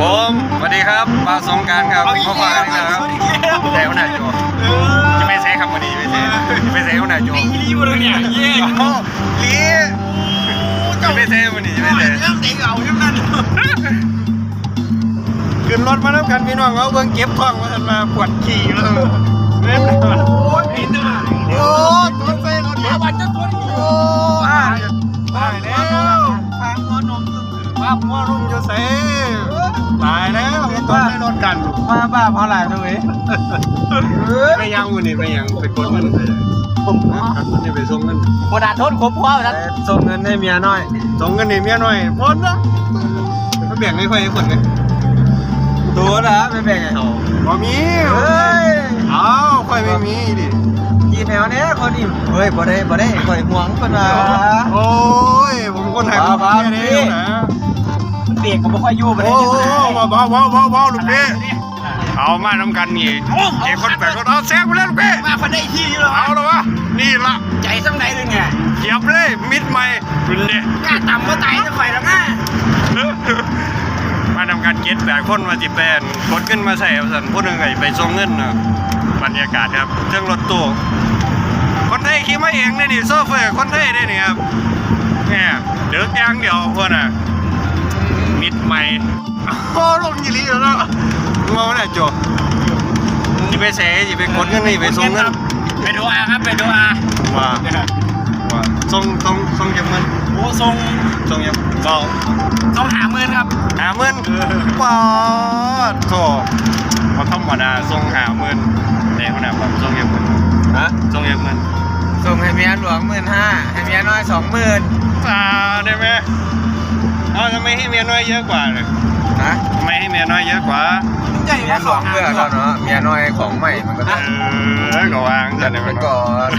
ผมสวัสดีครับมาสงกรารครับมาฝากกันนะครับแต่หัวหน้าโจจะไม่ใช้คำวันนี้ไม่ใช่ไม่ใช่หัวหน้าโจอีลีบเลยเนี่ยเย่โอ้ลีจะไม่ใช่วันนี้ไม่ใช่น้ำเด็กเอาน้ำนั่นขึ้นรถมาแล้วกันพี่น้องเอาเบิ่งเก็บท้องมาทันมาปวดขี่แล้วเล่นโอ้ยไม่ได้โอ้ตัวเส้นรถอาวันจะตัวนี้โอ้ตายตายแล้วทางหัวนมภาพว่ารุ่มจะเส ตายแล้วไอ้ต้นไม่รถกันมาบ้าเพราะอะไรตัวเองไม่ยังวันนี้ไม่ยังไปกดเงินไปผมคนนี้ไปส่งเงินโบราณทนครบพ่อแล้วส่งเงินให้เมียหน่อยส่งเงินให้เมียหน่อยพ้นนะเขาแบ่งให้ใครให้คนไงตัวนะไม่แบ่งให้เขาบ่มีเฮ้ยอ้าวค่อยไม่มีดิกี่แนวเนี้ยคนนี้เฮ้ยบ่ได้บ่ได้ข่อยห่วงเพิ่นว่าโอ้ยผมคนไทยผมบ้าเมียๆเดียวนะ เปียกก็ไม่ค่อยยู่ไปโอ้โหเบาเบาเบาเบาลูกพี่เอามาน้ำกันนี่ไอ้คนแปลกคนเอาแซงไปเลยลูกพี่มาคนได้ที่อยู่หรอเอาแล้ววะนี่ละใจสักไหนเลยเนี่ยเหยียบเลยมิดใหม่คุณเนี่ย กล้าต่ำก็ตายจะไฟแล้วนะมาทำการเก็ตแบบคนมาจิแปนกดขึ้นมาใส่เอาสันพูดหนึ่งไงไปส่งเงินนะบรรยากาศครับเครื่องรถตู้คนไทยขี่มาเองเลยนี่โซเฟอร์คนไทยได้นี่ครับเนี่ยเดือกอยางเดียวพวกน่ะ มิดใหม่โอ้ลงยี่ลีแล้วเนาะมาวันไหนโจจีไปเสจีไปกดเงินนี่ไปส่งเงินไปดูอาครับไปดูอาว่าว่าส่งส่งส่งเก็บเงินโอ้ทรงส่งเก็บก็ต้องหาเงินครับ หาเงินปอดโถมาธรรมดาส่งหาเงินแต่ขนาดผมส่งเก็บเงินฮะส่งเก็บเงินส่งให้เมียหลวง15,000ให้เมียน้อย20,000อ่าได้ไหม เอาทำไมให้เมียน้อยเยอะกว่าเลยฮะทำไมให้เมียน้อยเยอะกว่าใหญ่เมียหลวงเพื่อเขาเนาะเมียน้อยของใหม่มันก็เอได้อก็วางจะได้ไปมันก่อน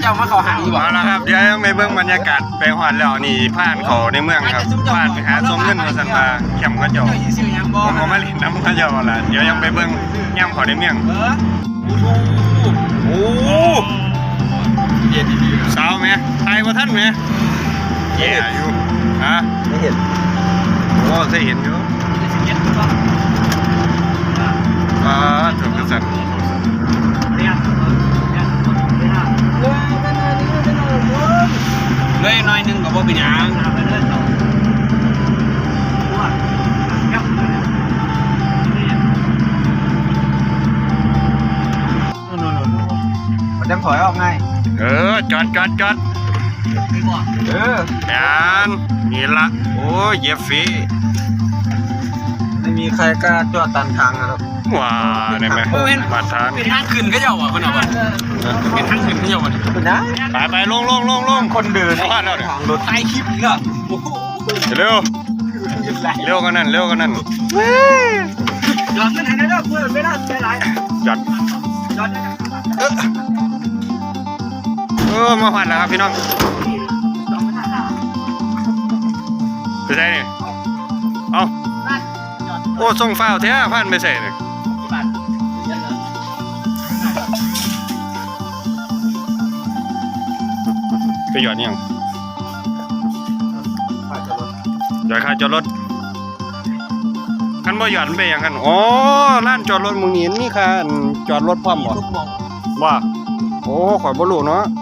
เจ้ามาเขาหาอีกเอาละครับเดี๋ยวยังไม่เบิ่งบรรยากาศไปหอดแล้วนี่ผ่านเขาในเมืองครับผ่านไปหาสมเงินมาสันมาแคมป์ก็เจาเจ้าอีสิวยังบผอกมก็มาเล่นน้ำก็เจาละเดี๋ยวยังไปเบิ่งย่ำเขาในเมือง เออโอ้สาวไหมตายว่าท่านไหมแย่อยู่ฮะไม่ เห็นโอ้เคยเห็นอยู่อ่าถูกกษัตริย์เลยน้อยนึงกับว่าเป็นยังมันจะถอยออกไง เออจอดจอดจอด เออแอนนี่ละโอ้ยเหย็บฟรีไม่มีใครกล้าจอดตันทางนะครับว้าได้ไหมมาทานเป็นทางขึ้นก็เจ้าอะคนเอาอะเป็นทางขึ้นก็เจ้าอะคุณนะไปไปลงลงลงลงคนเดินพลาดแล้วเนี่ยทางรถถ่ายคลิปอีกแล้วโอ้โหเร็วเร็วกันนั่นเร็วกันนั่นยอดเงินให้ได้เพื่อนไม่น่าใจร้ายจอดยอด เออเออมาหัดแล้วครับพี่น้องไปใส่นี่เอาโอ้ส่งฟ้าวแท้พันไปใส่เลยไปหยอดยังหยอดค่าจอดรถคันบ่หยอดมันไปหยังกันอ๋อร้านจอดรถมึงนี่มีค่าอันจอดรถพร้อมบ่ทุกมองว่าโอ้ข่อยบ่รู้เนาะโ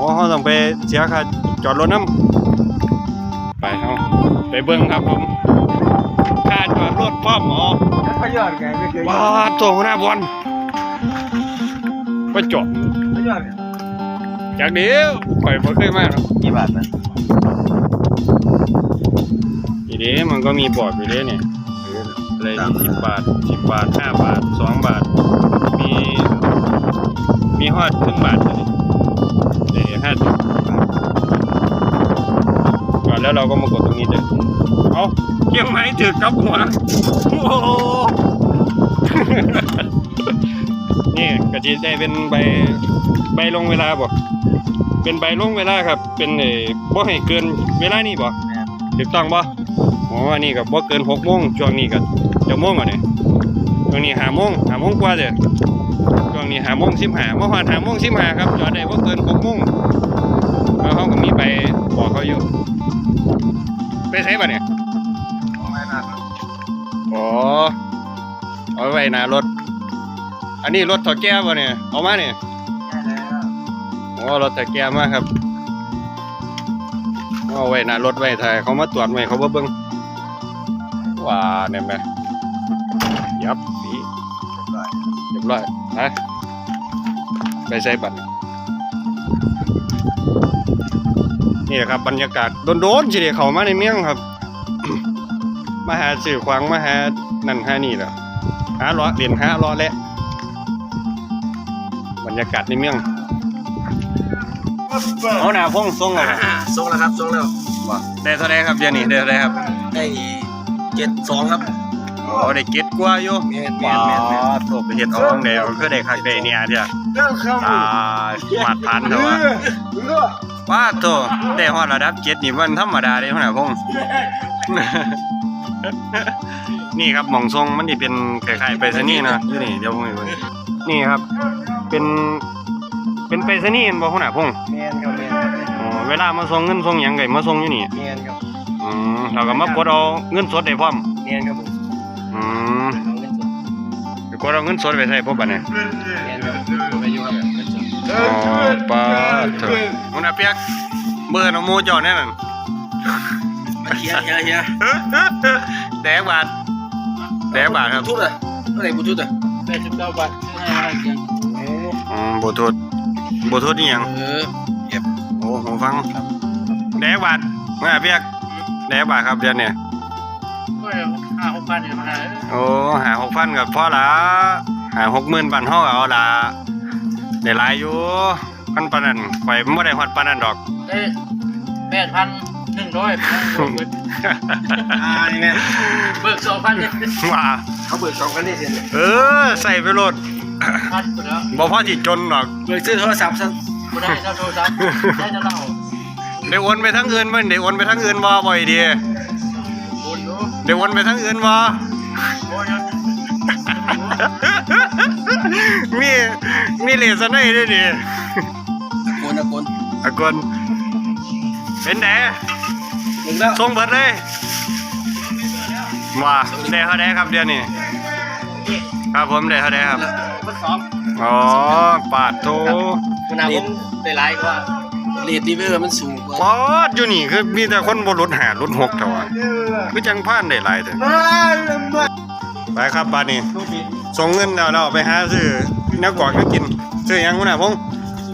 อ้เขาต้องไปเสียค่าจอดรถน้ำไปเฮาไปเบิ่งครับผมค่าจอดรถพร้อมอ๋อเขาหยอดไงไม่เคยว้าโตหัวหน้าบอลไปจอดเขาหยอดจากเดียวข่อยบ่เคยมาหรอกกี่บาทนะทีนี้มันก็มีบอร์ดอยู่เด้เนี่ยอะไรสิบบาทสิบบาทห้าบาทสองบาท มี มีฮอดครึ่งบาทเลย เดี๋ยวห้าสิบก่อนแล้วเราก็มากดตรงนี้เลยเอาเกี่ยงไม้ถือกับหัวโอ้โหนี่กะจิได้เป็นใบใบลงเวลาบ่เป็นใบลงเวลาครับ เป็นเอ่อบ่ให้เกินเวลานี้บ่ถูกต้องบ่อ๋ออันนี้ก็บ่เกิน6โมงช่วงนี้ก็จะโมงอะเนี่ยช่วงนี้5โมง5โมงกว่าเด้อช่ วงนี้5โมง15บ่ฮอด5โมง15ครับจอดได้บ่เกิน6โมงแล้วเขาก็มีใบบอกเขาอยู่ ไปใช้ป่ะเนี่ยอ๋อเอาไว้หน้ารถ อันนี้รถถอดแก้ป่ะเนี่ย เอามาเนี่ยอ๋อรถถอดแก้มาครับเอาไว้หน้ารถไว้ถ่ายเขามาตรวจไว้เขาบ่เบิ่งว่าเนี่ยแม่ยับสีเรียบร้อยนะ ไปใส่บัตรนี่แหละครับบรรยากาศโดนๆสิเดี๋ยวเขามาในเมืองครับ มาหาสื่อควางมาหานั่นหานี่แหละหาล้อเหรียญหาล้อแหละบรรยากาศในเมืองเอาหน้าพงทรงเลยส่งแล้วครับส่งแล้วได้เท่าไรครับเดี๋ยวนี้ได้เท่าไรครับได้เจ็ดสองครับ อ๋อได้เก็ดกว่าอยู่แม่นแม่ว้านแม่นแม่นวโถไปเฮ็ดเอาของเดียวคือได้คักได้เนี่ยเดียวเรื่องครับอ่ามาดพันเถอะว่าว้าโถได้ฮอดระดับเจ็ดนี่มันธรรมดาเด้หัวหน้าพงนี่ครับหม่องทรงมันนี่เป็นคล้ายๆไปรษณีย์นะอยู่นี่เดี๋ยวผมให้เบิ่งนี่ครับ เป็นเป็นไปรษณีย์เห็นบ่หัวหน้าพงแม่นครับแม่นอ๋อเวลามาส่งเงินส่งหยังก็มาส่งอยู่นี่แม่นครับอืมเราก็มากดเอาเงินสดได้พร้อมแม่นครับผม อืมเอาเงินสดกดเอาเงินสดไปใช้พวกบัดนี้แม่นครับไปอยู่ครับเงินสดอ๋อปาเถอะหัน้าเปียกเบิ่นเอหมู่เจ้าแน่นั่นเฮียเฮียเฮียแดกบาทแดกบาทครับ ทุบอะเท่าไหร่บุทุบอะแปดสิบเก้าบาทให้อะไรกันโอ้อืมบ่โทษบ่โทษอีหยังเออโอ้ผมฟังแดกบาทหัวหน้าเปียกแดกบาทครับเดือนนี้ก็ ห้าหกพันเนี่ยมาโอ้หา6,000ก็พอละหา60,000บาทเฮาก็เอาละได้หลายอยู่คันปานนั้นข่อยบ่ได้ฮอดปานนั้นดอกได้แปดพันหนึ่งร้อยอ่านี่แม่เบิกสองพันเนี่ยว่าเขาเบิกสองพันได้เสร็จเออใส่ไปโลดพันหมดแล้วบ่พอสิจนหรอกเบิกซื้อโทรศัพท์ซะไม่ได้เจ้าโทรศัพท์ได้จะเล่าได้โอนไปทั้งอื่นบ่ได้โอนไปทั้งอื่นบ่บ่อยดีโอนดูได้โอนไปทั้งอื่นบ่โอนมีมีเลสไนด้วยดิโอนนะโอนอากนเป็นไดหนึ่งแล้วส่งเบิดเลยว่าได้เท่าไดครับเดือนนี้ครับผมได้เท่าไดครับมันสองอ๋อปาดโตขนาดผมได้หลายกว่า เรทดีเวอร์มันสูงกว่าปาดอยู่นี่คือมีแต่คนบ่ลดหาลดหกเท่าว่าคือจังผ่านได้หลายเด้อไปครับบาดนี้ส่งเงินแล้วเราไปหาซื้อแนวกรอกก็กินซื้อหยังพุ่นน่ะพง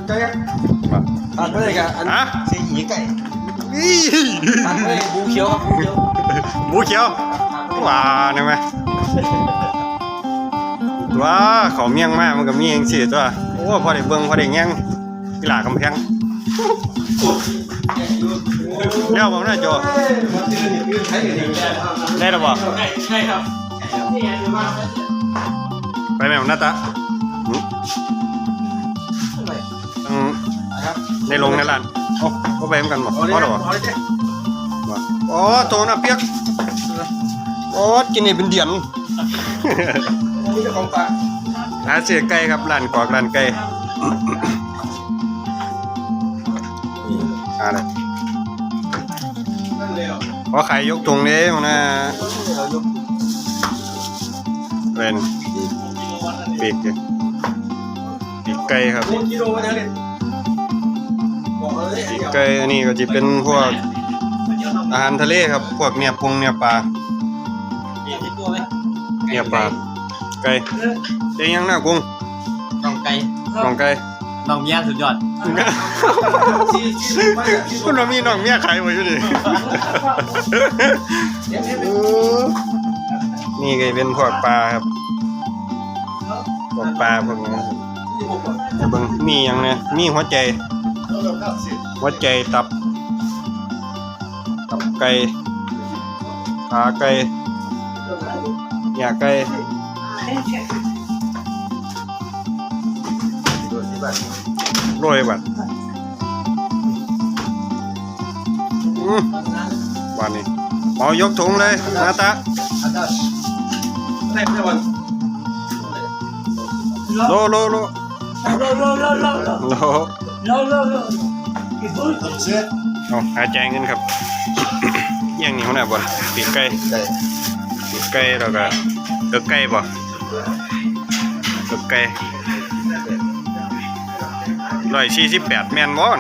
ไก่ตัดไปเลยกันอันฮะเสียหีไก่อี้ตัดไปเลยบูเขียวครับบูเขียวบูเขียวว้านี่ไหมว้าเขาเมี่ยงมากมันก็มีเองสิตัวโอ้พอได้เบิ่งพอได้แง่งกีฬากำแพง เดี๋ยวผมน่าโจได้หรือเปล่าใช่ครับไปแม่ผมหน้าตาหึต้องได้ลงในร้านโอ้ก็ไปเหมือนกันหมดพอหรอวะโอ้โตน่ะเปียกโอ้กินนี่เป็นเดือนนี่จะของปลาหาเสียไก่ครับร้านกอกร้านไก่ อะไรนั่นเลยเหรอขอไข่ยกถุงนี้มันนะเป็นปีกดิปีกไก่ครับกิโลมาเนี่ยเลยบอกเลยปีกไก่อันนี้ก็จะเป็นพวกอาหารทะเลครับ พวกเนื้อปรุงเนื้อปลาตัวไหมเนื้อปลาไก่เด้ยังหน้ากุ้งน้องไก่น้องไก่ น้องเมียสุดยอด คุณว่ามีน้องเมียขายไว้อยู่ดินี่ก็เป็นพวกปลาครับพวกปลาพวกนี้เบิ่งมีหยังเนี่ยมีหัวใจ หัวใจตับ ตับไก่ขาไก่หยาไก่ โรยบัดอืมวันนี้เอายกถุงเลยนาตาได้ได้วันโลโลโลโลโลโลโลโลโลโลโลโลกี่ตัวเสื้อเอาหายใจเงินครับอหย่างนี้มันน่ะบ่ปีกไก่ได้ปีกไก่แล้วก็เอกไก่บ่เอกไก่ ร้อยสี่สิบแปดแมนบอล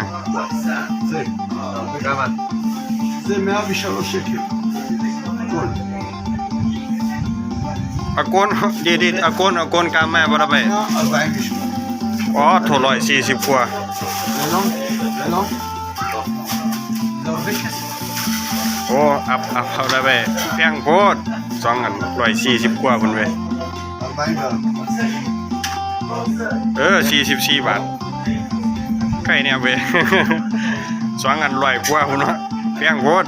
อากูนดีดีอากูนอากูนกามาบ่ได้ไปอ๋อถูกร้อยสี่สิบกว่าโอ้อับอับเอาได้ไปเพียงโพดสองอันลอยสี่สิบกว่าคนเว้ยเออสี่สิบสี่บาท ไก่เนี่ยเว้ยสองอันร้อยกว่าพุ่นเนาะเพียงโคตร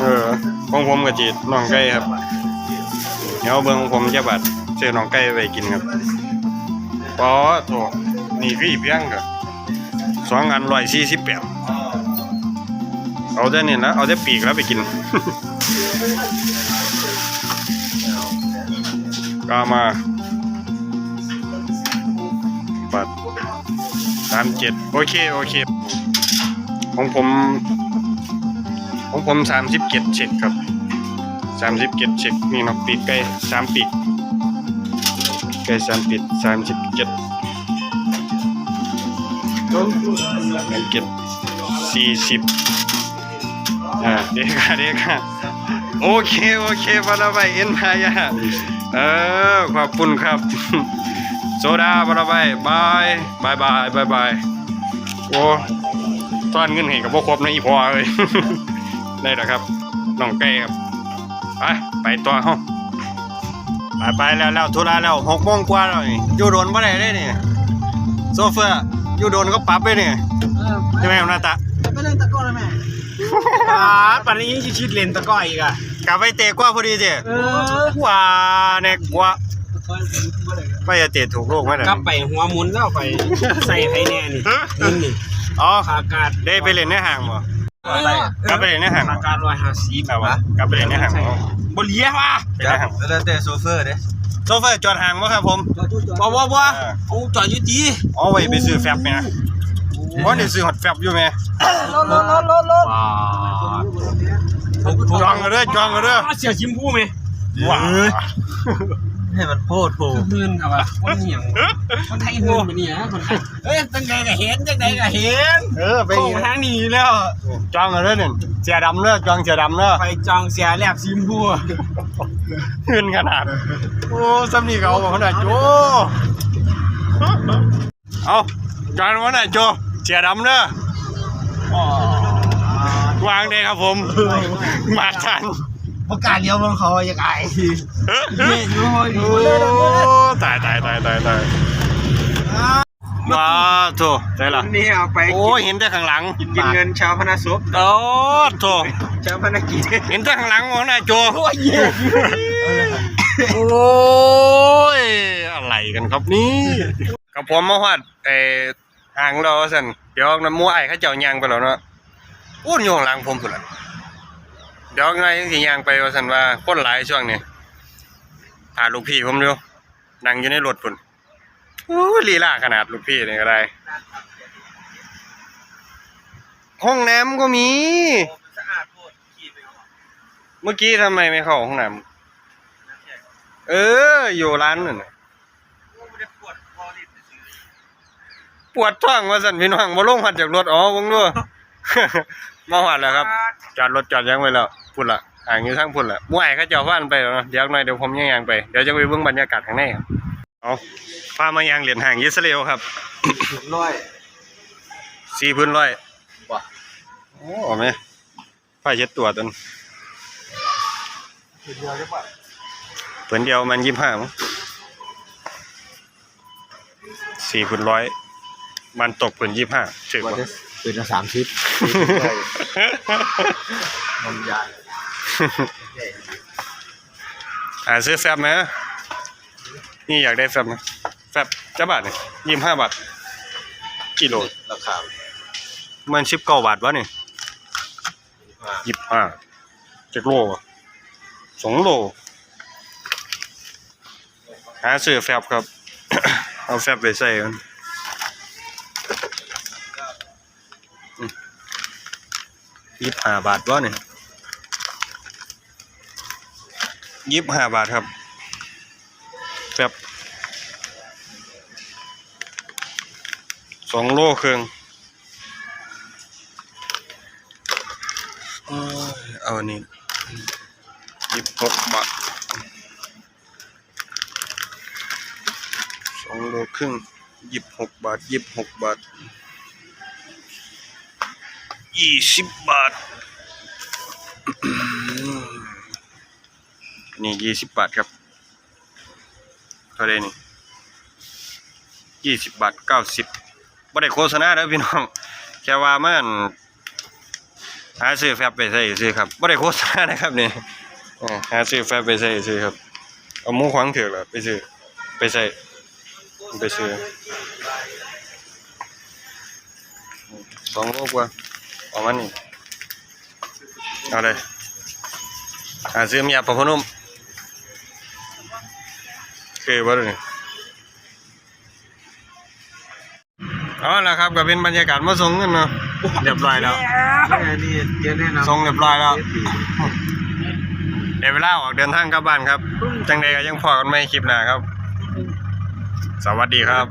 เออของผมก็จีน้องไก่ครับเดี๋ยวเบิ่งของผมจะบัดเจอน้องไก่ไปกินครับปอโถนี่พี่เพียงครับสองอันร้อยสี่สิบแปดเอาแต่นี่ยนะเอาแต่ปีกแล้วไปกินก็มาามเจ็ดโอเคโอเค ของผม ของผมสามสิบเจ็ดเช็คครับสามสิบเจ็ดเช็คนี่เนาะปีกไก่สามปีกไก่สามปีกสามสิบเจ็ดเจ็ดสี่สิบอ่าเด็กค่ะเด็กค่ะโอเคโอเคพอเราไปเอ็นพายาเออขอบคุณครับ โซดาพอเราไปบายบายบายบายบายโอ้ตอนเงินให้กับพวกครบนะอีพอเลยได้แล้วครับน้องไก่ครับไปไปตัวห้องไปไปแล้วแล้วธุระแล้วหกโมงกว่าแล้วนี่อยู่โดนบ่ได้เลยนี่โซเฟอร์อยู่โดนก็ปรับไปนี่ใช่ไหมครับนาตาอ่าปันนี้ยิ่งชิดเลนตะก้อยอีกอะกลับไปเตะกว่าพอดีเจ้เออว่าเนี่ยกว่า ไปจะเตะถูกโลกไหมเนี่ยกลับไปหัวหมุนแล้วไปใส่ไห้แน่นี่เงินนี่อ๋ออากาศได้ไปเล่นในห้างบ่กลับไปเล่นในห้างอาบ่กาศร้อยห้าสิบครับกลับไปเล่นในห้างบ่บเลียว่ะไปในห้างแล้วแต่โซเฟอร์เด้โซเฟอร์จอดห่างบ่ครับผมบ่บ่บ่เอาจอดอยู่ดีอ๋อไว้ไปซื้อแฟบไหมนะเพราะเดี๋ยวซื้อฮอตแฟบอยู่ไหมรถรถรถรถรถจองกันเด้อจองกันเด้อเสียชิมพูไหมว้า ให้มันโพดโผเงินครับว่าคนเหี่ยงคนไทยเงินแบบนี้นะคนไทยเอ้ยตั้งใจก็เห็นตั้งใจก็เห็นเออไปโค้งทางนี้แล้วจองกันเด้อเนี่ยเสียดำเด้อจองเสียดำเด้อไปจองเสียแลบซิมพูเงินขนาดโอ้สำนีเขาบอกขนาดโจเอาจองวันไหนโจเสียดำเด้อวางเลยครับผมมาทัน ประกาศเลี้ยวลงเขาอยากไอ้นี่อยู่ห้อยโอ้ตายตายตายตายตายว้าโถได้ละนี่เอาไปโอ้ยเห็นแต่ข้างหลังกินเงินชาวพนัสศพโอ้โถชาวพนักกิจเห็นแต่ข้างหลังของนายโจโอ้ยเย่โอ้ยอะไรกันครับนี่กับผมมาฮอดไอ้ห่างเราสั่นเดี๋ยวน้ำมัวไอ้เขาเจ้ายางไปแล้วเนาะอู้ยอยู่ข้างหลังผมสุดละเดี๋ยวไงสิยางไปว่าสันว่าคนหลายช่วงนี้พาลูกพี่ผมอยู่นั่งอยู่ในรถพุ่นโอ้ลีลาขนาดลูกพี่นี่ก็ได้ห้องน้ำก็มี เมื่อกี้ทำไมไม่เข้าห้องน้ำเออ อยู่ร้านนั่นน่ะไม่ได้ปวดท้องว่าสันพี่น้องมาลงหัดจากรถอ๋อวงด้วยมาหัดแล้วครับ จอดรถจอดยังไว้แล้ว พุ่นละห่างอยู่ทั้งพุ่นละมั่วไอ้เขาเจ้าว่านไปแล้วเนาะเดี๋ยวหน่อยเดี๋ยวผมยังยางไปเดี๋ยวจะไปเบิ่งบรรยากาศข้างในครับเอาพามายางเหรียญห่างอิสราเอลครับร้อยสี่พื้นร้อยว่ะโอ้แม่ผ้าเช็ดตัวตันเดียวใช่ปะเพิ่นเดียวมันยี่ห้ามั้งสี่พื้นร้อยมันตกพื้นยี่ห้าถือวันว่านี้เป็นสามชิปมันใหญ่ อ่าซื้อแฟบไหมนี่อยากได้แฟบไหมแฟบจะบาทนี่ยี่ห้าบาทกิโลราคามันชิปเก้าบาทวะนี่ยี่ห้าจักโลวะสองโลหาซื้อแฟบครับ เอาแฟบไปใส่กันยี่ห้าบาทวะนี่ยี่ สิบห้าบาทครับแบบสองโลครึ่งเอ้ยเอาอันนี้ยี่สิบหกบาทสองโลครึ่งยี่สิบหกบาทยี่สิบหกบาทยี่สิบบาท นี่ยี่สิบบาทครับเท่าไรนี่ยี่สิบบาทเก้าสิบบ่ได้โฆษณาเด้อพี่น้องแค่ว่ามันหาซื้อแฟบไปใส่ซื้อครับบ่ได้โฆษณานะครับนี่หาซื้อแฟบไปใส่ซื้อครับเอาหมูขวางเถือกล้วไปซื้อไปใส่ไปซื้อสองโลกว่าเอามันนี่เอาเลยหาซื้อมียาปะพนุ่ม คือว่าเลยเอาละครับก็เป็นบรรยากาศมาส่งกันเนาะเรียบร้อยแล้วนี่เดี๋ยวแนะนำส่งเรียบร้อยแล้วเดี๋ยวเวลาออกเดินทางกลับบ้านครับ จังใดก็ยังพอกันไม่คลิปหน้าครับ สวัสดีครับ